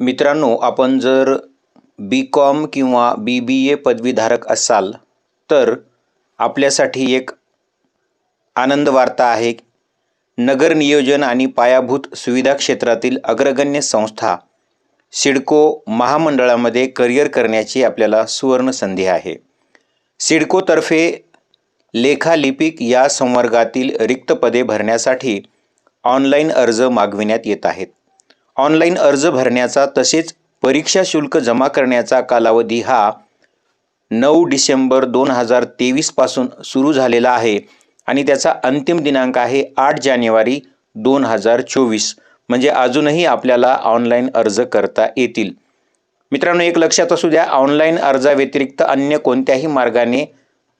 मित्रांनो आपण जर बी कॉम किंवा बी बी ए पदवीधारक असाल तर आपल्यासाठी एक आनंद वार्ता आहे. नगर नियोजन आणि पायाभूत सुविधा क्षेत्रातील अग्रगण्य संस्था सिडको महामंडळामध्ये करिअर करण्याची आपल्याला सुवर्ण संधी आहे. सिडकोतर्फे लेखालिपिक या संवर्गातील रिक्त पदे भरण्यासाठी ऑनलाईन अर्ज मागविण्यात येत आहेत. ऑनलाईन अर्ज भरण्याचा तसेच परीक्षा शुल्क जमा करण्याचा कालावधी हा नऊ डिसेंबर दोन हजार तेवीसपासून सुरू झालेला आहे आणि त्याचा अंतिम दिनांक आहे आठ जानेवारी दोन हजार चोवीस. म्हणजे अजूनही आपल्याला ऑनलाईन अर्ज करता येतील. मित्रांनो एक लक्षात असू द्या ऑनलाईन अर्जाव्यतिरिक्त अन्य कोणत्याही मार्गाने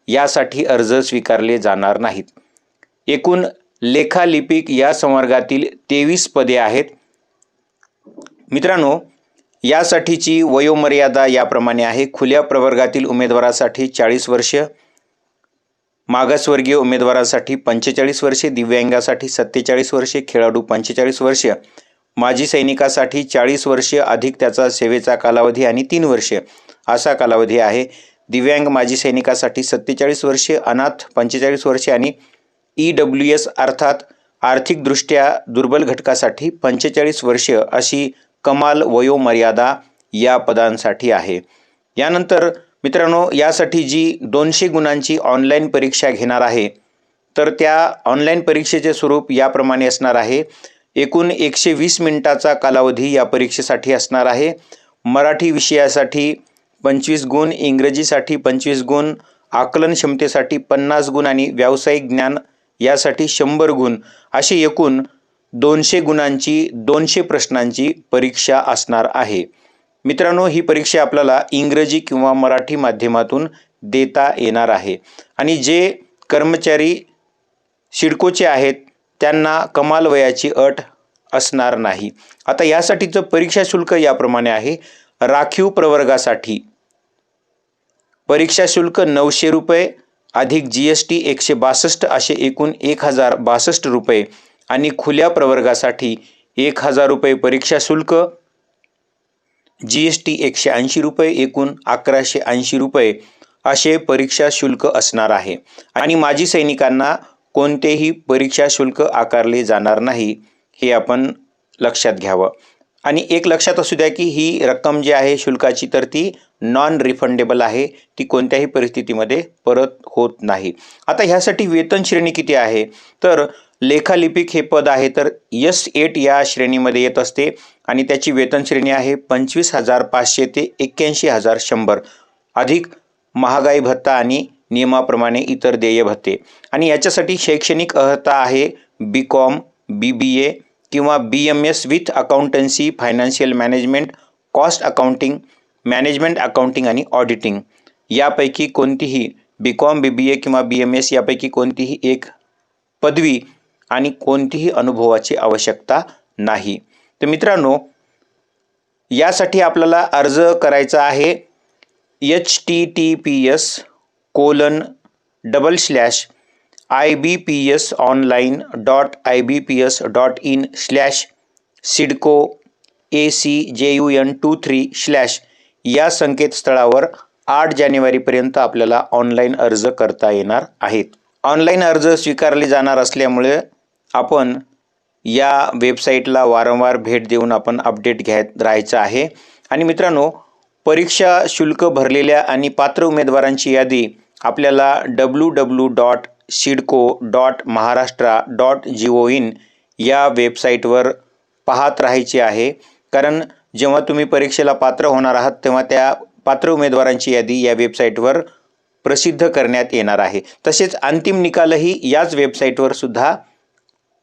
यासाठी अर्ज स्वीकारले जाणार नाहीत. एकूण लेखालिपिक या संवर्गातील तेवीस पदे आहेत. मित्रांनो यासाठीची वयोमर्यादा याप्रमाणे आहे. खुल्या प्रवर्गातील उमेदवारासाठी चाळीस वर्ष मागासवर्गीय उमेदवारासाठी पंचेचाळीस वर्षे दिव्यांगासाठी सत्तेचाळीस वर्षे खेळाडू पंचेचाळीस वर्ष माजी सैनिकासाठी चाळीस वर्ष अधिक त्याचा सेवेचा कालावधी आणि तीन वर्ष असा कालावधी आहे. दिव्यांग माजी सैनिकासाठी सत्तेचाळीस वर्षे अनाथ पंचेचाळीस वर्षे आणि ई डब्ल्यू एस अर्थात आर्थिकदृष्ट्या दुर्बल घटकासाठी पंचेचाळीस वर्ष अशी कमाल वयोमर्यादा या पदांसाठी आहे. यानंतर मित्रांनो यासाठी जी दोनशे गुणांची ऑनलाईन परीक्षा घेणार आहे तर त्या ऑनलाईन परीक्षेचे स्वरूप याप्रमाणे असणार आहे. एकूण एकशे वीस मिनिटाचा कालावधी या परीक्षेसाठी असणार आहे. मराठी विषयासाठी पंचवीस गुण इंग्रजीसाठी पंचवीस गुण आकलन क्षमतेसाठी पन्नास गुण आणि व्यावसायिक ज्ञान यासाठी शंभर गुण अशी एकूण दोनशे गुणांची दोनशे प्रश्नांची परीक्षा असणार आहे. मित्रांनो ही परीक्षा आपल्याला इंग्रजी किंवा मराठी माध्यमातून देता येणार आहे. आणि जे कर्मचारी सिडकोचे आहेत त्यांना कमाल वयाची अट असणार नाही. आता यासाठीचं परीक्षा शुल्क याप्रमाणे आहे. राखीव प्रवर्गासाठी परीक्षा शुल्क नऊशे रुपये अधिक जी एस टी एकशे बासष्ट असे एकूण एक हजार बासष्ट रुपये. आणि खुल्या प्रवर्गासाठी एक हजार रुपये परीक्षा शुल्क जी एस टी एकशे ऐंशी रुपये एकूण अकराशे ऐंशी रुपये असे परीक्षा शुल्क असणार आहे. आणि माजी सैनिकांना कोणतेही परीक्षा शुल्क आकारले जाणार नाही हे आपण लक्षात घ्यावं. आणि एक लक्षात असू द्या की ही रक्कम जी आहे शुल्काची तर ती नॉन रिफंडेबल आहे. ती कोणत्याही परिस्थितीमध्ये परत होत नाही. आता ह्यासाठी वेतन श्रेणी किती आहे? तर लेखालिपिक हे पद आहे तर यस एट या श्रेणीमध्ये येत असते आणि त्याची वेतन श्रेणी आहे पंचवीस हजार पाचशे ते एक्क्याऐंशी हजार शंभर. अधिक महागाई भत्ता आणि नियमाप्रमाणे इतर देय भत्ते. आणि याच्यासाठी शैक्षणिक अर्हता आहे बी कॉम बी बी ए किंवा B M S with accountancy financial management cost accounting management accounting आणि ऑडिटिंग. यापैकी कोणतीही बी कॉम बी बी ए किंवा बी एम एस यापैकी कोणतीही एक पदवी आणि कोणतीही अनुभवाची आवश्यकता नाही. तर मित्रांनो यासाठी आपल्याला अर्ज करायचा आहे H T T P S colon double slash I B P S online dot I B P S dot in slash CIDCO A C J U N two three slash या संकेतस्थळावर आठ जानेवारीपर्यंत आपल्याला ऑनलाईन अर्ज करता येणार आहेत. Online अर्ज स्वीकारले जाणार असल्यामुळे आपण या वेबसाईटला वारंवार भेट देऊन आपण अपडेट घ्यायत राहायचं आहे. आणि मित्रांनो परीक्षा शुल्क भरलेल्या आणि पात्र उमेदवारांची यादी आपल्याला W W dot CIDCO dot Maharashtra dot G O in या वेबसाईटवर पाहत राहायची आहे. कारण जेव्हा तुम्ही परीक्षेला पात्र होणार आहात तेव्हा त्या पात्र उमेदवारांची यादी या वेबसाईटवर प्रसिद्ध करण्यात येणार आहे. तसेच अंतिम निकालही याच वेबसाईटवर सुद्धा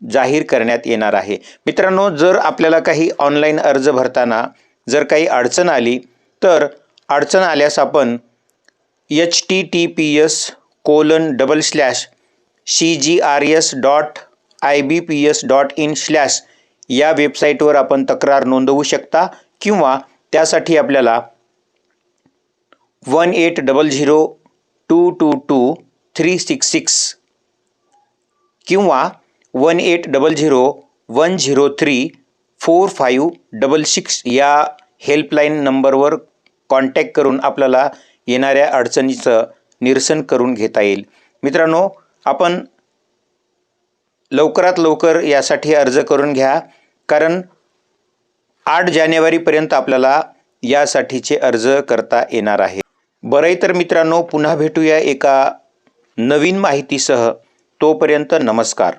जाहीर करण्यात येणार आहे. मित्रांनो जर आपल्याला काही ऑनलाईन अर्ज भरताना जर काही अडचण आली तर अडचण आल्यास आपण H T T P S colon double slash C G R S dot I B P S dot in slash या वेबसाईटवर आपण तक्रार नोंदवू शकता किंवा त्यासाठी आपल्याला one eight double zero two two two three six six किंवा one eight double zero one zero three four five double six या हेल्पलाईन नंबरवर कॉन्टॅक्ट करून आपल्याला येणाऱ्या अडचणीचं निरसन करून घेता येईल. मित्रांनो आपण लवकरात लवकर यासाठी अर्ज करून घ्या कारण आठ जानेवारीपर्यंत आपल्याला यासाठीचे अर्ज करता येणार आहे. बरं तर मित्रांनो पुन्हा भेटूया एका नवीन माहितीसह. तोपर्यंत नमस्कार.